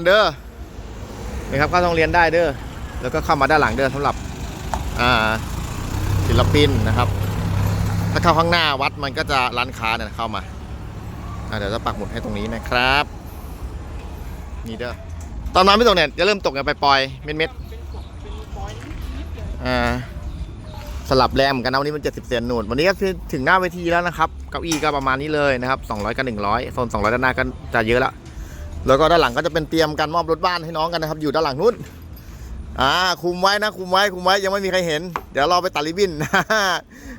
นเด้อนะครับเข้าโรงเรียนได้เด้อแล้วก็เข้ามาด้านหลังเด้อสำหรับอ่าศิลปินนะครับ ถ้าเข้าข้างหน้าวัดมันก็จะร้านค้าเนี่ยเข้ามาเดี๋ยวจะปักหมุดให้ตรงนี้นะครับนี่เด้อตอนมาไม่ตกเนี่ยจะเริ่มตกกันไปปล่อยเม็ดๆอ่าสลับแรงเหมือนกันนะวันนี้มัน 70 เซนหนุนวันนี้ก็ถึงหน้าเวทีแล้วนะครับเก้าอี้ก็ประมาณนี้เลยนะครับ 200 กับ 100โซน200 ด้านหน้าก็จะเยอะแล้ว แล้วก็ด้านหลังก็จะเป็นเตรียมการมอบรถบ้านให้น้องกันนะครับ อยู่ด้านหลังนู้นอ่าคุมไว้นะคุมไว้คุมไว้ยังไม่มีใครเห็น เดี๋ยวรอไปตัดริบบิ้น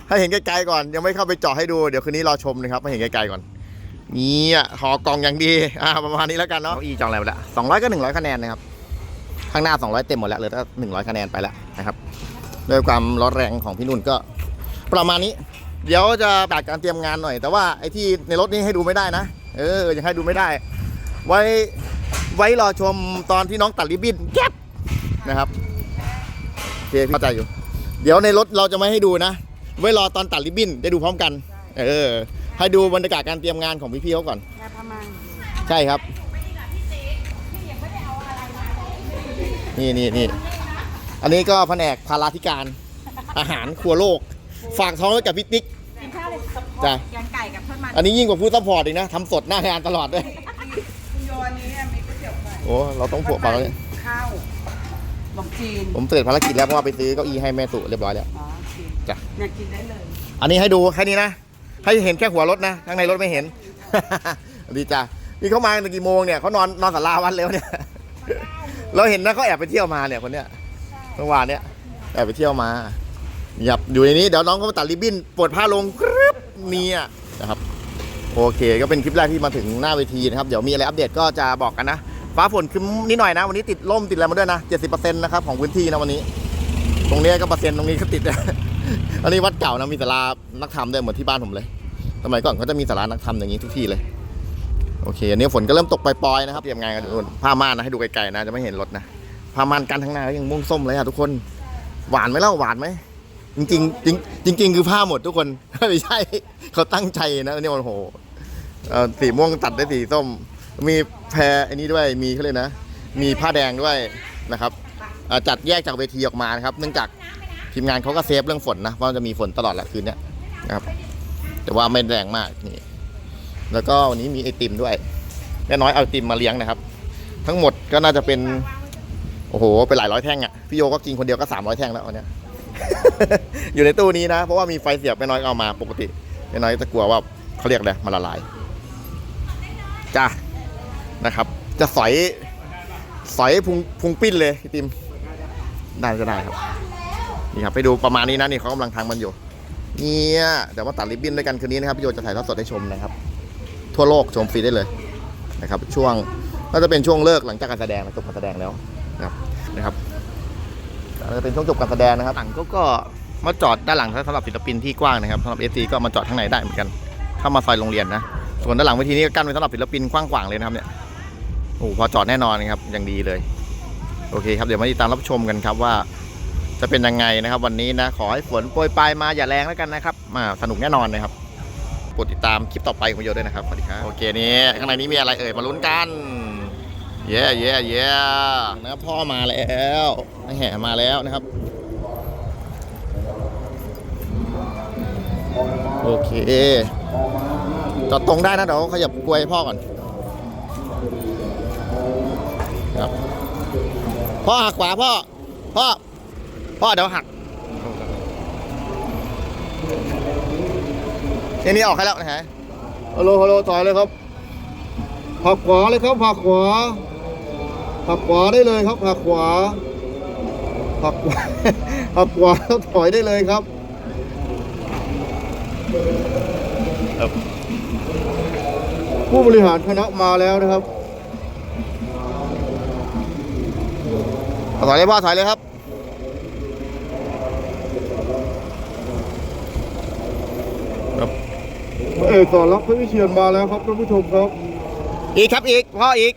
ให้เห็นไกลๆก่อน ยังไม่เข้าไปเจาะให้ดูเดี๋ยวคืนนี้รอชมนะครับให้เห็นไกลๆก่อนนี่อะหอกล่องอย่างดีอ่าประมาณนี้แล้วกันเนาะอีจองอะไรไปละสองร้อยก็หนึ่งร้อยคะแนนนะครับข้างหน้า200เต็มหมดแล้วเหลือแต่หนึ่งร้อยคะแนนไปแล้วนะครับด้วยความร้อนแรงของพี่นุ่นก็ประมาณนี้ เดี๋ยวจะตัดการเตรียมงานหน่อย แต่ว่าไอ้ที่ในรถนี่ให้ดูไม่ได้นะ เออยังให้ดูไม่ได้ ไว้ไว้รอชมตอนที่น้องตัดริบบิ้นแก๊บนะครับโอเคพี่เข้าใจอยู่ เดี๋ยวในรถเราจะไม่ให้ดูนะ ไว้รอตอนตัดริบบิ้นได้ดูพร้อมกัน เออ ให้ดูบรรยากาศการเตรียมงานของพี่ๆเขาก่อนยาพมังใช่ครับ นี่นี่นี่ อันนี้ก็แผนกพาราธิการ อาหารครัวโลก ฝากท้องไว้กับพี่ติ๊ก กินข้าวเลยจ้ะ แกงไก่กับทอดมัน อันนี้ยิ่งกว่าผู้ซัพพอร์ตอีกนะทำสดหน้างานตลอดด้วย คุณโยอันนี้มีก๋วยเตี๋ยวไก่โอ้เราต้องผัวปากแล้วเนี่ยข้าวขนมจีนผมเสร็จภารกิจแล้วเพราะว่าไปซื้อเก้าอี้ให้แม่สุเรียบร้อยแล้ว อ๋อโอเคจ้ะ อยากกินได้เลยอันนี้ให้ดูแค่นี้นะ ให้เห็นแค่หัวรถนะข้างในรถไม่เห็น ดีจ้ะนี่เขามาตั้งกี่โมงเนี่ยเขานอนนอนสาราวัดแล้วเนี่ย เราเห็นนะเขาแอบไปเที่ยวมาเนี่ยคนเนี้ยเมื่อวานเนี้ยแอบไปเที่ยวมาหยับอยู่ในนี้เดี๋ยวน้องเขามาตัดริบบิ้นปวดผ้าลงกรึ๊บเนี่ยนะครับ โอเค ก็เป็นคลิปแรกที่มาถึงหน้าเวทีนะครับ เดี๋ยวมีอะไรอัปเดตก็จะบอกกันนะ ฟ้าฝนครึ้มนิดหน่อยนะ วันนี้ติดล่มติดอะไรมาด้วยนะ 70%นะครับของพื้นที่นะวันนี้ ตรงนี้ก็เปอร์เซ็นต์ตรงนี้ก็ติดนะอันนี้วัดเก่านะมีศาลานักธรรมด้วยเหมือนที่บ้านผมเลยสมัยก่อนเขาจะมีศาลานักธรรมอย่างนี้ทุกที่เลย โอเคอันนี้ฝนก็เริ่มตกปล่อยๆนะครับเตรียมงานกันอยู่นู่นผ้าม่านนะให้ดูไกลๆนะจะไม่เห็นรถนะผ้าม่านกันทั้างหน้าก็ยังม่วงส้มเลยอะทุกคน หวานไหมเล่าหวานไหมจริงๆจริงจริง ๆ คือผ้าหมดทุกคนไม่ใช่เขาตั้งใจนะอันนี่โอ้โห เอ่อสีม่วงตัดได้สีส้ม มีแพรอันนี้ด้วยมีเขาเลยกนะ มีผ้าแดงด้วยนะครับอ่อจัดแยกจากเวทีออกมานะครับ เนื่องจากทีมงานเขาก็เซฟเรื่องฝนนะเพราะมันจะมีฝนตลอดแหละคืนเนี้ยนะครับ แต่ว่าไม่แรงมากนี่แล้วก็วันนี้มีไอติมด้วยแม่น้อยเอาไอติมมาเลี้ยงนะครับ ทั้งหมดก็น่าจะเป็น โอ้โหเป็นหลายร้อยแท่งอะ่ะพี่โยก็กินคนเดียวก็สามร้อยแท่งแล้ววันเนี้ย อยู่ในตู้นี้นะ เพราะว่ามีไฟเสียบแม่น้อยก็เอามาปกติแม่น้อยจะกลัวว่าเขาเรียกอะไรมันละลาย จ้านะครับ จะสอยสอยพุงพุงปิ้นเลยไอติมได้จะได้ครับนี่ครับไปดูประมาณนี้นะนี่เขากำลังทำมันอยู่เนี่ยเดี๋ยวมาตัดริบบิ้นด้วยกันคืนนี้นะครับพี่โยจะถ่ายทอดสดให้ชมนะครับ ทั่วโลกชมฟรีได้เลยนะครับ ช่วงน่าจะเป็นช่วงเลิกหลังจากการแสดงนะจบการแสดงแล้วนะครับนะครับน่าจะเป็นช่วงจบการแสดงนะครับหลังก็ก็มาจอดด้านหลังสำหรับศิลปินที่กว้างนะครับสำหรับเอซีก็มาจอดข้างในได้เหมือนกัน เข้ามาซอยโรงเรียนนะ ส่วนด้านหลังเวทีนี้ก็กั้นไว้สำหรับศิลปินกว้างขวางเลยนะครับเนี่ยโอ้โหพอจอดแน่นอนครับอย่างดีเลย โอเคครับเดี๋ยวมาติดตามรับชมกันครับว่า จะเป็นยังไงนะครับ วันนี้นะขอให้ฝนโปรยปลายมาอย่าแรงแล้วกันนะครับมาสนุกแน่นอนนะครับกดติดตามคลิปต่อไปของโยด้วยนะครับสวัสดีครับโอเคนี่ข้างในนี้มีอะไรเอ่ยมาลุ้นกันเย้เย้เย้นะครับพ่อมาแล้วแห่มาแล้วนะครับ โอเค อดตรงได้นะเดี๋ยวขยับกลวยพ่อก่อนครับพ่อหักขวาพ่อ พ่อ พ่อเดี๋ยวหักทีนี้ออกให้แล้วนะฮะฮัลโหลฮัลโหลต่อยเลยครับหักขวาเลยครับหักขวาหักขวาได้เลยครับหักขวาหักขวาหักขวาถอยได้เลยครับ ผู้บริหารคณะมาแล้วนะครับถอยเลยพ่อถอยเลยครับเอกสอนรับพระวิเชียนมาแล้วครับท่านผู้ชมครับ อีกครับอีกพ่ออีก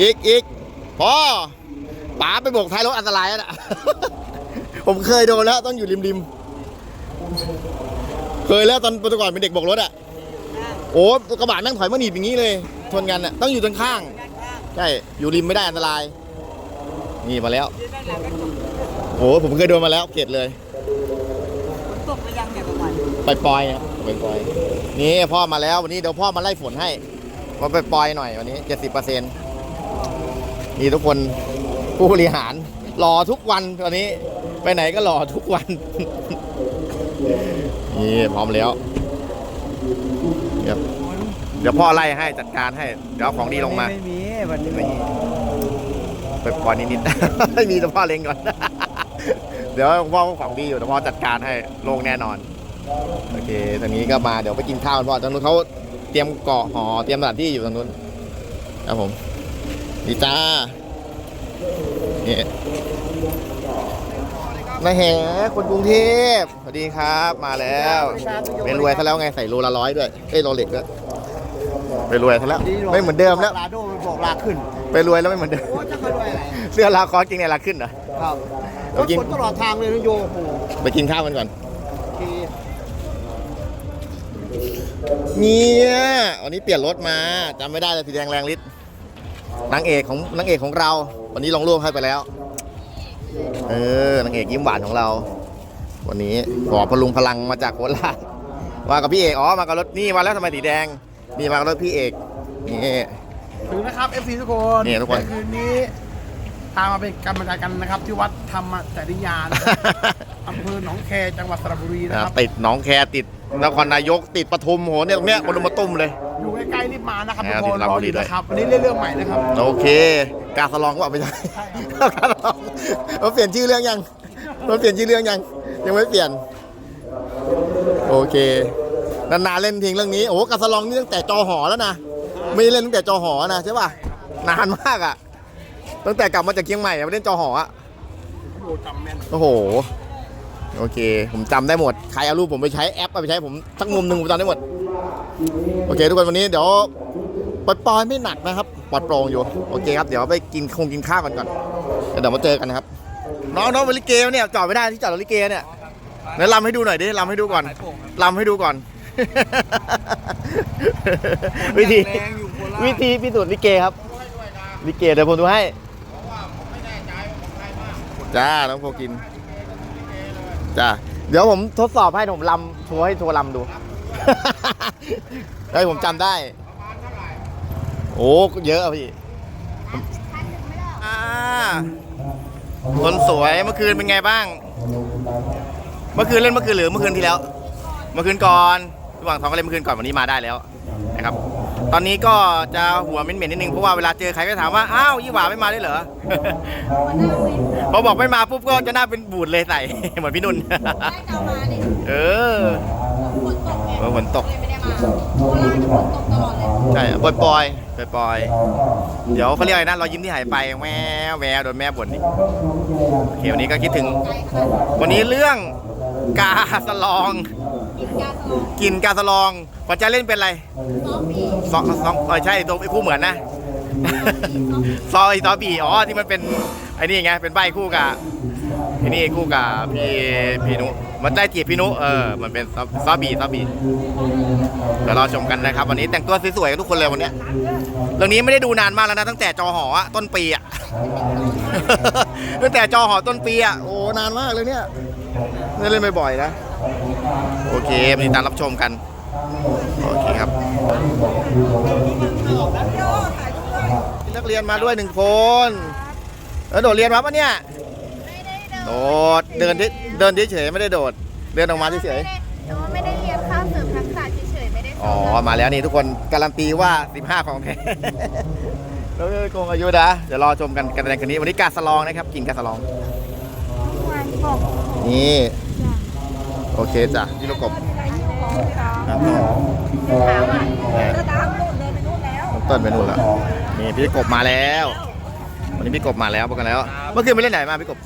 อีกอีกพ่อป๋าไปโบกท้ายรถอันตรายแล้วนะ ผมเคยโดนแล้วต้องอยู่ริมริมๆเคยแล้วตอนปัจจุบันเป็นเด็กโบกรถอะ โอ้กระบะนั่งถอยมาหนีบอย่างนี้เลย ชนกันอะต้องอยู่ตรงข้าง ใช่ อยู่ริมไม่ได้อันตราย นี่มาแล้วโอ้ผมเคยโดนมาแล้วเกลียดเลยตกหรือยังเนี่ยประมาณปล่อยครับไปปล่อยนี่พ่อมาแล้ววันนี้เดี๋ยวพ่อมาไล่ฝนให้มาไปปล่อยหน่อยวันนี้เจ็ดสิบเปอร์เซ็นต์นี่ทุกคนผู้บริหารรอทุกวันตอนนี้ ไปไหนก็รอทุกวัน นี่พร้อมแล้ว เดี๋ยวเดี๋ยวพ่อไล่ให้จัดการให้ เดี๋ยวเอาของดีลงมา ไม่มีวันนี้ไม่มีไปปล่อยนิดๆ ไม่มีแต่พ่อเล็งก่อน เดี๋ยวพ่อของดีอยู่แต่พ่อจัดการให้ลงแน่นอน โอเคตอนนี้ก็มาเดี๋ยวไปกินข้าวกันพ่อตอนนู้นเขาเตรียมเกาะหอเตรียมสถานที่อยู่ตรงนู้นครับผมดีจ้านี่ นายแหคนกรุงเทพสวัสดีครับ มาแล้วไปรวยซะแล้วไงใส่โลละร้อยด้วยเอ้ยโลเล็กด้วยไปรวยซะแล้วไม่เหมือนเดิมแล้วลาโดมันบอกลาขึ้น ไปรวยแล้วไม่เหมือนเดิมโอ้จะมาด้วยอะไรเสื้อลาคอสจริงในราขึ้นเหรอครับเรากินรถตลอดทางเลยนะโยโอ้โหไปกินข้าวกันก่อนโอเคเนี่ยวันนี้เปลี่ยนรถมาจำไม่ได้เลยสีแดงแรงฤทธิ์นางเอกของนางเอกของเรา วันนี้ลงรูปให้ไปแล้ว เออนางเอกยิ้มหวานของเรา วันนี้ขอพลุงพลังมาจากโคราชมากับพี่เอกอ๋อมากับรถนี่มาแล้วทำไมสีแดงนี่มากับรถพี่เอกนี่ถึงนะครับ FC ทุกคนนี่ทุกคนเดี๋ยวคืนนี้พามาเป็นกรรมการกันนะครับ ที่วัดธรรมจริยานอำเภอหนองแคจังหวัดสระบุรีนะครับติดหนองแคติดนครนายกติดปทุมโหเนี่ยตรงเนี้ยคนลุมมาตุ้มเลย อยู่ใกล้ๆรีบมานะครับแหมทุกคนติดลารบุอรีอยู่ด้วยนะครับวันนี้เล่นเรื่องใหม่นะครับ โอเค กาสลองก็บอกไม่ใช่กาสลองเราเปลี่ยนชื่อเรื่องยังเราเปลี่ยนชื่อเรื่องยัง ยังไม่เปลี่ยน โอเคนานๆเล่นทิ้งเรื่องนี้ โอ้กาสลองนี่ตั้งแต่จอหอแล้วนะ ไม่ได้เล่นตั้งแต่จอหอนะใช่ป่ะ นานมากอะ ตั้งแต่กลับมาจากเชียงใหม่อะไม่เล่นจอหออะโอ้จำแม่นโอ้โหโอเค ผมจำได้หมด ใครเอารูปผมไปใช้แอปเอาไปใช้ผมสักมุมหนึ่งผมจำได้หมด โอเค ทุกคนวันนี้เดี๋ยวปล่อยๆไม่หนักนะครับปลอดโปร่งอยู่โอเคครับเดี๋ยวไปกินคงกินข้าวกันก่อนแล้วเดี๋ยวมาเจอกันนะครับน้องน้องบริเกวะเนี่ยจอดไม่ได้ที่จอดรถลิเกเนี่ยไหนลำให้ดูหน่อยดิลำให้ดูก่อนลำให้ดูก่อน วิธีวิธีพิสูจน์ลิเกครับลิเกเดี๋ยวผมดูให้จ้าน้องโฟกินจ้าเดี๋ยวผมทดสอบให้ผมลำโชว์ให้โชว์ลำดู ได้ผมจำได้ โอ้เยอะอะพี่อ่าคนสวยเมื่อคืนเป็นไงบ้าง เมื่อคืนเล่นเมื่อคืนหรือเมื่อคืนที่แล้ว เมื่อคืนก่อนระหว่างท้องก็เล่นเมื่อคืนก่อนวันนี้มาได้แล้วนะครับ ตอนนี้ก็จะหัวเหม็นๆนิดนึงเพราะว่าเวลาเจอใครก็ถามว่าอ้าวยี่หว่าไม่มาได้เหรอพอบอกไม่มาปุ๊บก็จะหน้าเป็นบูดเลยใส่เหมือนพี่นุ่นเออ เออฝนตกเลยไม่ได้มาโคราชฝนตกตลอดเลยใช่ปล่อยปล่อยปล่อยปล่อยๆเดี๋ยวเขาเรียกอะไรนะรอยยิ้มที่หายไปแววแววโดนแม่บ่นอีกโอเควันนี้ก็คิดถึงไกลขนาดนี้วันนี้เรื่องกาสลองกินกาสลอง กินกาสลองปัจจัยเล่นเป็นอะไรซ้อมปีซอซองเออใช่ตัวไอ้คู่เหมือนนะซอยซอบีอ๋อที่มันเป็นไอ้นี่ไงเป็นใบคู่กับ พี่นี่คู่กับพี่พี่นุมันได้จีบพี่นุเออมันเป็นซอซอบีซอบีเดี๋ยวรอชมกันนะครับ วันนี้แต่งตัวสวยๆกันทุกคนเลยวันเนี้ยเรื่องนี้ไม่ได้ดูนานมากแล้วนะตั้งแต่จอหออะต้นปีอะ ตั้งแต่จอหอต้นปีอะโอ้นานมากเลยเนี่ยไม่ได้เล่นบ่อยๆนะ โอเควันนี้ตามรับชมกัน โอเคครับ นักเรียนมาด้วยหนึ่งคนแล้วโดดเรียนมาปะเนี่ย โดดเดินเดินเดินเฉยๆไม่ได้โดด เดินออกมาเฉยหนูไม่ได้เรียนข้ามเสริมทักษะเฉยๆไม่ได้ๆอ๋อมาแล้วนี่ทุกคนการันตีว่า 15 ของแท้ แล้วก็คงอายุนะเดี๋ยวรอชมกันกันในคืนนี้วันนี้กาสลองนะครับกินกาสลองวันบอกนี่ โอเคจ้ะที่ลูกกบครับถามอะแหม่ตามนู่นเดินไปนู่นแล้วต้นไปนู่นแล้วนี่พี่กบมาแล้ว วันนี้พี่กบมาแล้วบอกกันแล้ว เมื่อคืนไปเล่นไหนมาพี่กบ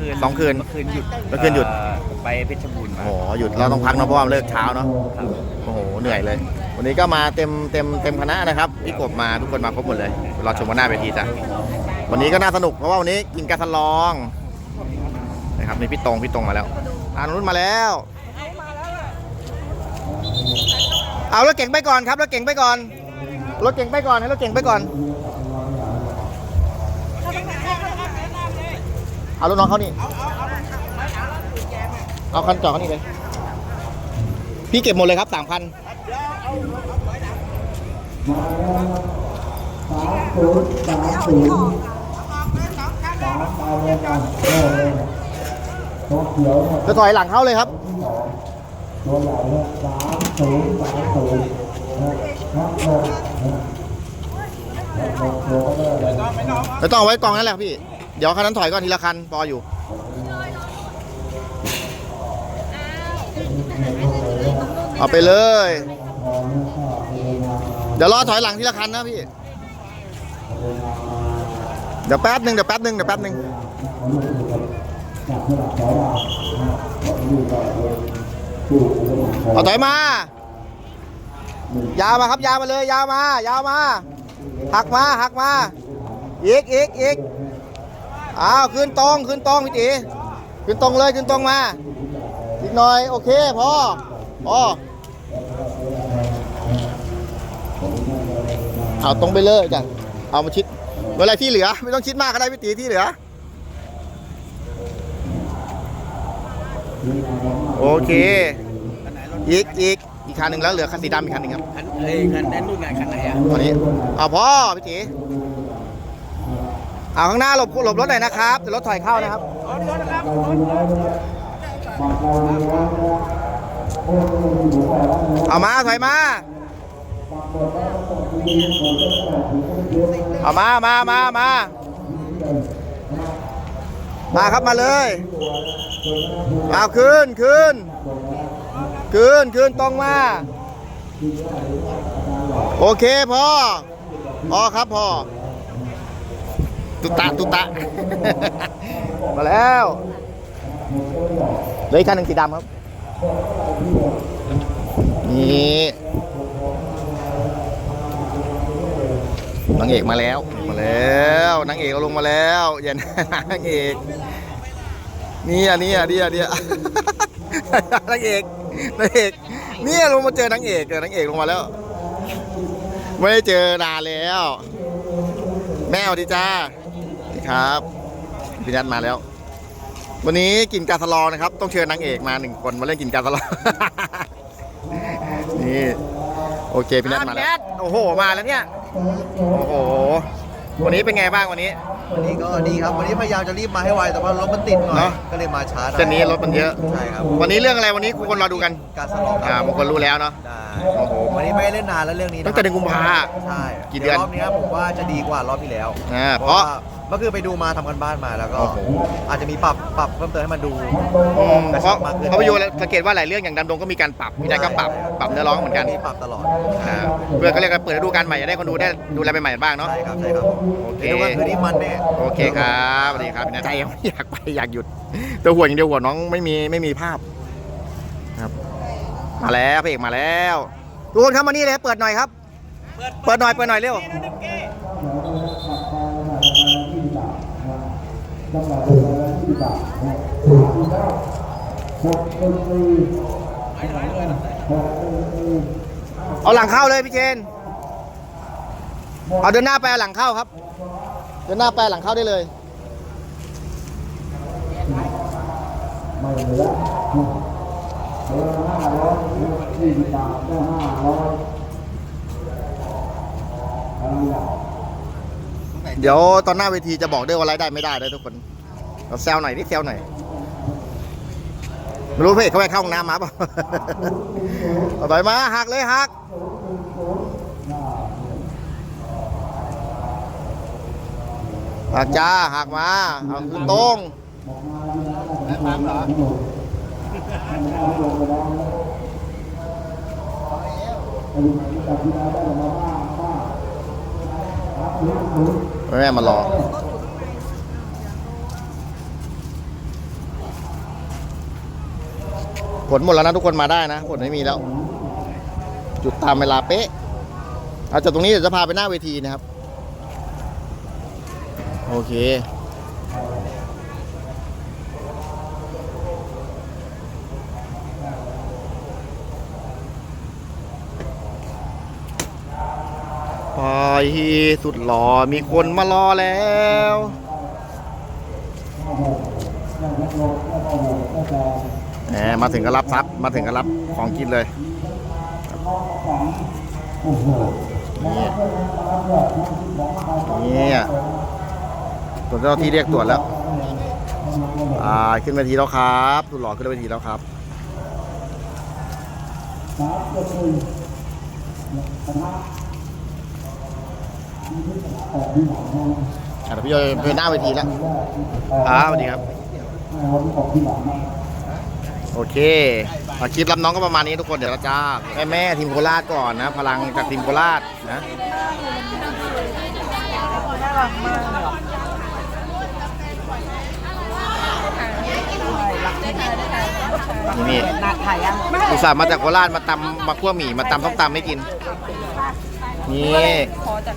คืนสองคืนเมื่อคืนหยุดเมื่อคืนหยุดเอ่อไปเพชรบูรณ์มาโอ้โหหยุดเราต้องพักเนาะเพราะว่ามันเลิกเช้าเนาะครับโอ้โหเหนื่อยเลย วันนี้ก็มาเต็มเต็มเต็มคณะนะครับพี่กบมาทุกคนมาครบหมดเลยรอชมกันหน้าเวทีจ้ะวันนี้ก็น่าสนุกเพราะว่าวันนี้กินกาสลองนะครับนี่พี่ตรงพี่ตรงมาแล้วอานุนมาแล้วเอารถเก่งไปก่อนครับรถเก่งไปก่อนรถเก่งไปก่อนให้รถเก่งไปก่อน เอารถน้องเขานี่เอาคันจอดเขานี่เลย พี่เก็บหมดเลยครับสามคันจะถอยหลังเข้าเลยครับไม่ต้องเอาไว้กองนั่นแหละพี่ เดี๋ยวคันนั้นถอยก่อนทีละคันพออยู่เอาไปเลย เดี๋ยวรอถอยหลังทีละคันนะพี่ เดี๋ยวแป๊บหนึ่งเดี๋ยวแป๊บหนึ่งเดี๋ยวแป๊บหนึ่งเอาถอยมา ยาวมาครับยาวมาเลย ยาวมา ยาวมา หักมาหักมา อีกอีกอีก อ้าวขึ้นตรงขึ้นตรงพี่ตีขึ้นตรงเลยขึ้นตรงมา อีกหน่อยโอเคพอพอเอาตรงไปเลยจ้ะเอามาชิดเวลาที่เหลือ ไม่ต้องชิดมากก็ได้พี่ตีที่เหลือ โอเคอีกอีกอีกคันหนึ่งแล้วเหลือคันสีดำอีกคันหนึ่งครับคันเอ้ยคันนั้นรุ่นไหนคันไหนอะตอนนี้เอาพ่อพี่ตี เอาข้างหน้าหลบหลบรถหน่อยนะครับเดี๋ยวรถถอยเข้านะครับเอามาถอยมาเอามามามามามาครับมาเลยเอาขึ้นขึ้นขึ้นขึ้นตรงมา โอเคพ่อพ่อครับพ่อ ตุตะตุตะ มาแล้วเหลยคันหนึ่งสีดำครับ นี่นางเอกมาแล้ว มาแล้วนางเอกเอาลงมาแล้วอย่านางเอกนี่อะนี่อะนี่อะนี่อะนางเอกนางเอกเนี่ยลงมาเจอนางเอกนางเอกลงมาแล้ว ไม่ได้เจอนานแล้ว แม่สวัสดีจ้า ดีครับ พี่นัทมาแล้ว วันนี้กินกาสลองนะครับ ต้องเชิญนางเอกมาหนึ่งคนมาเล่นกินกาสลองนี่โอเคพี่นัทมาแล้ว โอ้โห มาแล้วเนี่ย โอ้โห วันนี้เป็นไงบ้างวันนี้ วันนี้ก็ดีครับ วันนี้พยายามจะรีบมาให้ไว แต่ว่ารถมันติดหน่อย เนอะ ก็เลยมาช้าหน่อยเส้นนี้รถมันเยอะ ใช่ครับวันนี้เรื่องอะไรวันนี้คนรอดูกัน การสลองคอ่ารับบางคนรู้แล้วเนาะ ได้โอ้โหวันนี้ไม่ได้เล่นนานแล้วเรื่องนี้ะตั้งแต่เดือนกุมภาใช่กี่เดือน รอบนี้ผมว่าจะดีกว่ารอบที่แล้วอ่าเพเพราะราะว่า เมื่อคืนไปดูมาทำกันบ้านมาแล้วก็โอ้โหอาจจะมีปรับปรับเพิ่มเติมให้มันดูอืมกระเพชัราะบมากขึ้นเพราะไปดูแล้วสังเกตว่าหลายเรื่องอย่างดำดงก็มีการปรับพี่นายก็ปรับปรับเนื้อร้องเหมือนกันมีปรับตลอดอ่าเพื่อก็เรียกว่าเปิดฤดูกาลใหม่จะได้คนดูได้ดูแลใหม่ๆบ้างเนาะ ใช่ครับใช่ครับโอเคเดี๋ยววันคืนนี้มันแน่โอเคครับสวัสดีครับพี่นายใจยังไม่อยากไปอยากหยุดแต่ห่วงอย่างเดียวห่วงน้องไม่มีไม่มีภาพครับมาแล้วพระเอกมาแล้วทุกคนครับมานี่เลยเปิดหน่อยครับ เปิดหน่อยเปิดหน่อยเร็ว เอาหลังเข้าเลยพี่เจน เอาเดินหน้าไปเอาหลังเข้าครับ เดินหน้าไปหลังเข้าได้เลยเดี๋ย วตอนหน้าเวทีจะบอกด้วยว่ารายได้ไม่ได้เลยทุกคนเราแซวหน่อยนิดแซวหน่อยไม่รู้พี่เขาไปเข้าห้องน้ำมาเปล่าเอาต่อยมาหักเลยหักหักจ้าหักมาเอาขึ้นตรงแม่ม แม่มารอผลหมดแล้วนะทุกคนมาได้นะผลไม่มีแล้ว จุดตามเวลาเป๊ะเอาจากตรงนี้เดี๋ยวจะพาไปหน้าเวทีนะครับ โอเค ไปสุดหล่อมีคนมารอแล้วแหมมาถึงก็รับทรัพย์มาถึงก็รับของกินเลยนี่นี่ตัวเจ้าที่เรียกตรวจแล้วอ่าขึ้นเวทีแล้วครับสุดหล่อขึ้นเวทีแล้วครับ อะเดี๋ยวพี่โยเป็นหน้าเวทีแล้วอ่าสวัสดีครับ โอเคอะคลิปรับน้องก็ประมาณนี้ทุกคนเดี๋ยวเราจ้าแม่แม่ทีมโคราชก่อนนะ พลังจากทีมโคราชนะนี่นี่อุตส่าห์มาจากโคราชมาตำมาคั่วหมี่มาตำส้มตำไม่กิน นี่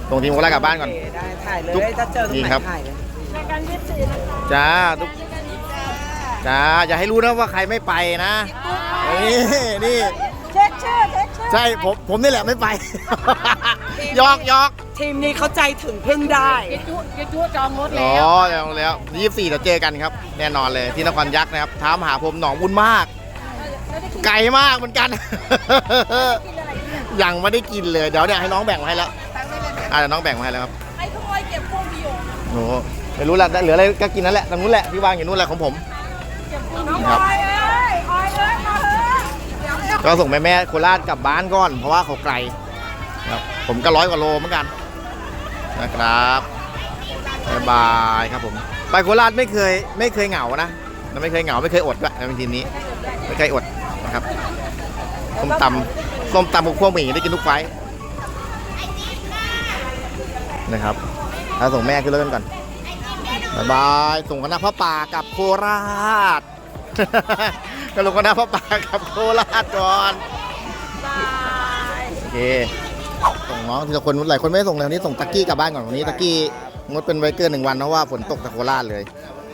ส่งทีมโคราชกลับบ้านก่อน ได้ถ่ายเลยทุกถ้าเจอตรงนี่ไหนครับ ถ่ายเลยจ้าทุกจ้าอย่าให้รู้นะว่าใครไม่ไปนะ นี่นี่ เช็คชื่อเช็คชื่อใช่ ผม ผมนี่แหละไม่ไป ยอกยอกทีมนี้เขาใจถึงพึ่งได้อ๋อแล้วแล้วยี่สี่เราเจอกันครับ แน่นอนเลยที่นครยักษ์นะครับท้ามหาพรมหนองบุญมาก ไกลมากเหมือนกัน ยังไม่ได้กินเลยเดี๋ยวเนี่ยให้น้องแบ่งมาให้แล้วอ่าเดี๋ยวน้องแบ่งมาให้แล้วครับให้ขโมยเก็บพวกพี่โยโอ้โหไม่รู้ละเหลืออะไรก็กินนั่นแหละตรงนู้นแหละที่วางอยู่นู้นแหละของผมน้องครับออยเอ้ยออยเอ้ยมาเถอะเดี๋ยวเดี๋ยวก็ส่งแม่แม่ๆโคราชกลับบ้านก่อน เพราะว่าเขาไกลครับผมก็ร้อยกว่าโลเหมือนกันนะครับบ๊ายบายครับผมไปโคราชไม่เคยไม่เคยเหงานะไม่เคยเหงาไม่เคยอดด้วยในทีมนี้ไม่เคยอดนะครับ ส้มตำส้มตำกับพวกหมี่ได้กินทุกไฟล์นะครับแล้วส่งแม่ขึ้นรถกันก่อนบ๊ายบายส่งคณะพระป่ากับโคราชก็ลงคณะพระป่ากับโคราชก่อนโอเคส่งน้องทีละคนหลายคนไม่ได้ส่งเลยวันนี้ส่งตักกี้กลับบ้านก่อนวันนี้ตักกี้งดเป็นไวเกอร์หนึ่งวันเพราะว่าฝนตกจากโคราชเลย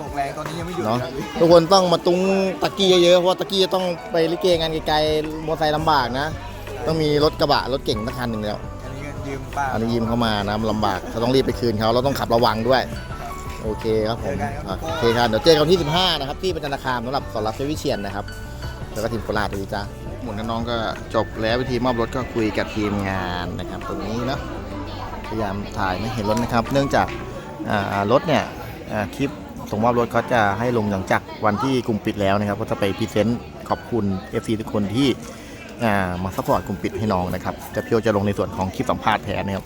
ตกแรงตอนนี้ยังไม่หยุดเนาะครับทุกคนต้องมาตุ้งตะกี้เยอะๆเพราะว่าตะกี้ต้องไปลิเกงานไกลๆมอเตอร์ไซค์ลำบากนะ ต้องมีรถกระบะรถเก่งสักคันหนึ่งแล้ว อันนี้ก็ยืมป้า อันนี้ยืมเข้ามานะมันลำบากเราต้องรีบไปคืนเขาเราต้องขับระวังด้วย โอเคครับผมอะโอเคครับเดี๋ยวเจอกันวันที่ 15 นะครับ ที่ประจันตคามสำหรับสอนรับเซวิเชียนนะครับ แล้วก็ทีมโคราชด้วยจ้าหมุนน้องๆก็จบแล้ววิธีมอบรถก็คุยกับทีมงานนะครับตรงนี้เนาะพยายามถ่ายไม่เห็นรถนะครับ เนื่องจากอ่ารถเนี่ยอ่าคลิป ส่งมอบรถเขาจะให้ลงหลังจากวันที่กลุ่มปิดแล้วนะครับ ก็จะไปพรีเซนต์ขอบคุณ FC ทุกคนที่มาซัพพอร์ตกลุ่มปิดให้น้องนะครับจะเพียวจะลงในส่วนของคลิปสัมภาษณ์แทนนะครับ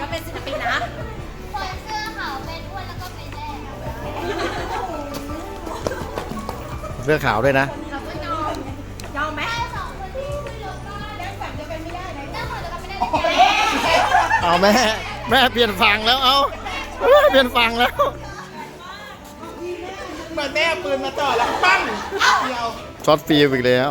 ว่าเป็นศิลปินนะคนเสื้อขาวเป็นอ้วนแล้วก็เป็นแดงเสื้อขาวด้วยนะ เราก็ยอมยอมไหมสองคนที่ขึ้นรถก็แดงแบบเดียวกันไม่ได้เลยแดงเหมือนกันไม่ได้เลยเอาแม่ แม่เปลี่ยนฝั่งแล้วเอาเอ้ยเปลี่ยนฝั่งแล้วเหมือนแม่ปืนมาจ่อแล้วปั้งช็อตฟิล์มอีกแล้ว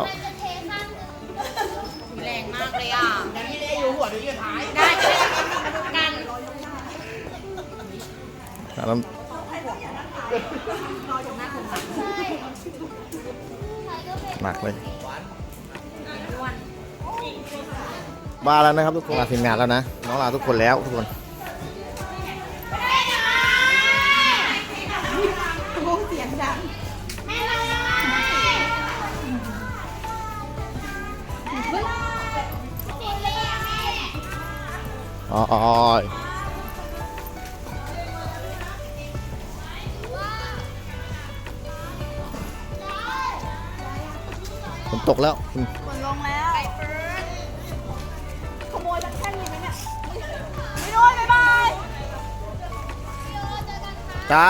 แล้วหนักเลยมาแล้วนะครับทุกคนมาทีมงานแล้วนะน้องลาทุกคนแล้วทุกคนอ๋ออ๋อ ฝนตกแล้วฝนลงแล้วไอ้เฟิร์นขโมยทั้งแท่นเลยไหมเนี่ยไม่โดนบ๊ายบายจ้า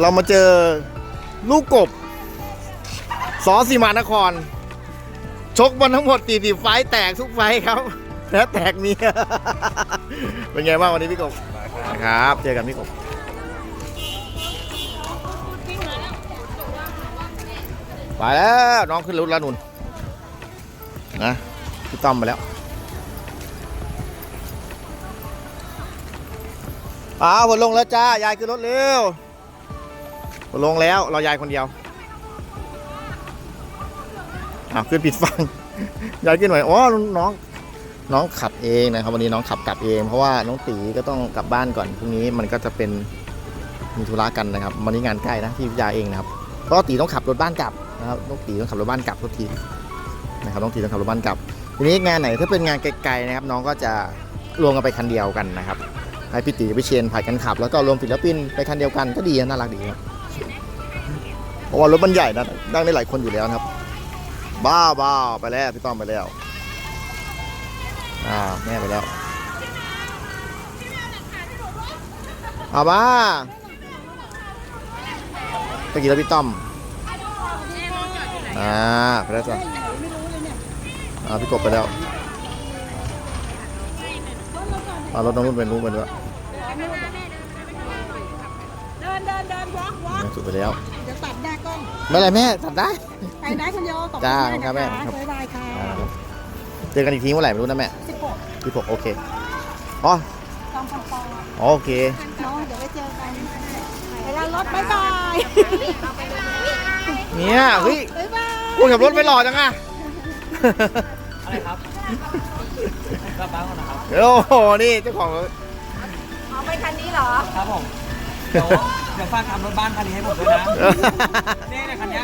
เรามาเจอลูกกบสอสีมานคร ชกมันทั้งหมด40ไฟต์แตกทุกไฟต์ครับ แล้วแตกเมีย เป็นไงบ้างวันนี้พี่กบครับ เจอกันพี่กบไปแล้วน้องขึ้นรถแล้วนุ่นนะพี่ต้อมไปแล้วอ้าวผลลงแล้วจ้ายายขึ้นรถเร็วผลลงแล้วเรายายคนเดียวอ้าวขึ้นผิดฝั่งยายขึ้นหน่อยอ๋อน้อง น้องขับเองนะครับ วันนี้น้องขับกลับเอง เพราะว่าน้องตีก็ต้องกลับบ้านก่อนพรุ่งนี้มันก็จะเป็นมีธุระกันนะครับวันนี้งานใกล้นะที่ยาเองนะครับเพราะตีต้องขับรถบ้านกลับนะครับน้องตีต้องขับรถบ้านกลับทุกทีนะครับต้องทีต้องขับรถบ้านกลับทีนี้งานไหนถ้าเป็นงานไกลๆนะครับ น้องก็จะรวมกันไปคันเดียวกันนะครับให้พี่ตีพี่เชียนผ่ายกันขับ แล้วก็รวมศิลปินไปคันเดียวกันก็ดีนะน่ารักดีครับเพราะว่ารถมันใหญ่นะนั่งได้หลายคนอยู่แล้วนะครับ บ้าบ้าไปแล้วพี่ต้อมไปแล้ว อ่าวแม่ไปแล้วเอามาตะกี้แล้วพี่ต้อมอ่าไปแล้วจ้ะอ่าพี่กบไปแล้วอ่ารถน้องนุ่นเป็นรู้เป็นว่าเดินเดินเดินวอล์กวอล์กแม่สุดไปแล้วเดี๋ยวตัดหน้กล้องไม่ไรแม่ตัดได้ไปนะคุณโยขอบจ้าครับแม่ครับบ๊ายบายค่ะอ่าเจอกันอีกทีเมื่อไหร่ไม่รู้นะแม่ สิบหกที่ผมโอเค อ๋อตองปองปองอ๋อโอเคเนาะเดี๋ยวไปเจอกันเวลารถบ๊ายบายเนี่ยเฮ้ยบ๊ายบายคุณขับรถไม่หล่อจังอะอะไรครับกลับบ้านก่อนนะครับโอ้โหนี่เจ้าของรถเอาไปคันนี้เหรอ ครับผม เดี๋ยวเดี๋ยวฝากทำรถบ้านคันนี้ให้ผมด้วยนะนี่ในคันนี้เ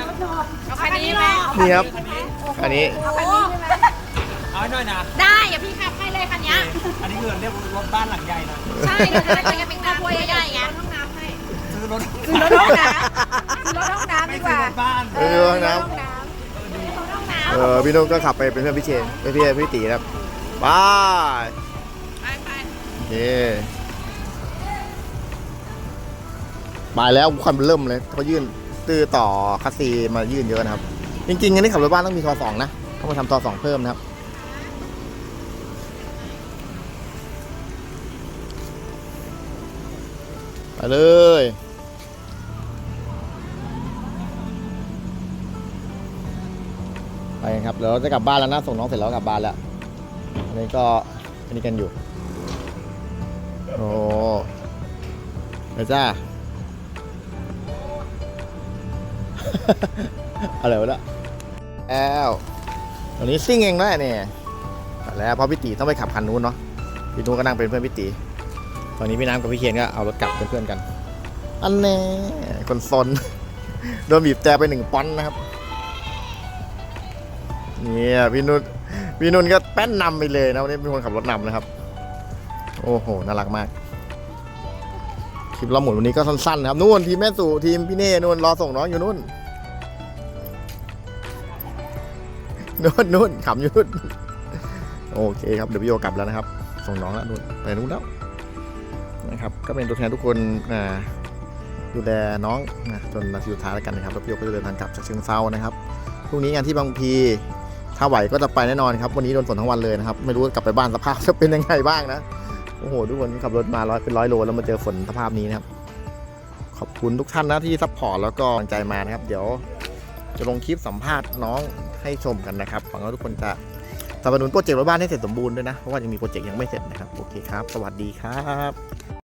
อาคันนี้ไหมนี่ครับอันนี้เอาคันนี้ใช่ไหม เอาให้หน่อยนะได้อย่าพี่ขับให้เลยคันนี้อันนี้คือเรียกรถบ้านหลังใหญ่หน่อยใช่เราจะได้เป็นครอบครัวใหญ่ๆไงห้องน้ำให้ซื้อรถซื้อรถห้องน้ำซื้อรถห้องน้ำไม่ดีกซื้อว่ารถบ้านเออห้องน้ห้องน้ำห้องน้ำเออพี่นุ่นก็ขับไปเป็นเพื่อนพี่เชนเป็นพี่พี่ตีนะครับบายำไปไปโอเคบายแล้วควันเริ่มเลยเขายื่นตื้อต่อคัสซีมายื่นเยอะนะครับ จริงๆอันนี้ขับรถบ้านต้องมีทอสองนะเขามาทำทอสองเพิ่มนะครับ ไปเลย ไปกันครับเดี๋ยวเราจะกลับบ้านแล้วนะ ส่งน้องเสร็จแล้วกลับบ้านแล้ว อันนี้ก็อันนี้กันอยู่ โอ้เดี๋ยจ้า อะไรวะเนี่ยแล้วตอนนี้ซิ่งเองได้เนี่ยแล้วเพราะพี่ตีต้องไปขับคันนู้นเนาะพี่นู้นก็นั่งเป็นเพื่อนพี่ตี ตอนนี้พี่น้ำกับพี่เคียนก็เอารถกลับเป็นเพื่อนกัน อันแน่คนซนโดนบีบแต่ไปหนึ่งปอนด์นะครับเนี่ยพี่นุ่นพี่นุ่นก็แป้นนำไปเลยนะวันนี้เป็นคนขับรถนำนะครับ โอ้โหน่ารักมากคลิปเราหมุนวันนี้ก็สั้นๆนะครับนู่นทีมแม่สู่ทีมพี่เน่นู่นรอส่งน้องอยู่นู่นนู่นนู่นขำอยู่นู่นโอเคครับเดี๋ยวพี่โยกลับแล้วนะครับ ส่งน้องแล้วนู่นไปนู่นแล้ว นะครับ ก็เป็นตัวแทนทุกคนดูแลน้องนะจนนาทีสุดท้ายแล้วกันนะครับแล้วพี่โยก็จะเดินทางกลับจากเชียงเซานะครับพรุ่งนี้งานที่บางพีถ้าไหวก็จะไปแน่นอนครับวันนี้โดนฝนทั้งวันเลยนะครับไม่รู้กลับไปบ้านสภาพจะเป็นยังไงบ้างนะโอ้โหทุกคนขับรถมาร้อยเป็นร้อยโลแล้วมาเจอฝนสภาพนี้นะครับขอบคุณทุกท่านนะที่ซัพพอร์ตแล้วก็กำลังใจมานะครับ เดี๋ยวจะลงคลิปสัมภาษณ์น้องให้ชมกันนะครับหวังว่าทุกคนจะสนับสนุนโปรเจกต์รถบ้านให้เสร็จสมบูรณ์ด้วยนะเพราะว่ายังมีโปรเจกต์ยังไม่เสร็จนะครับโอเคครับ สวัสดีครับ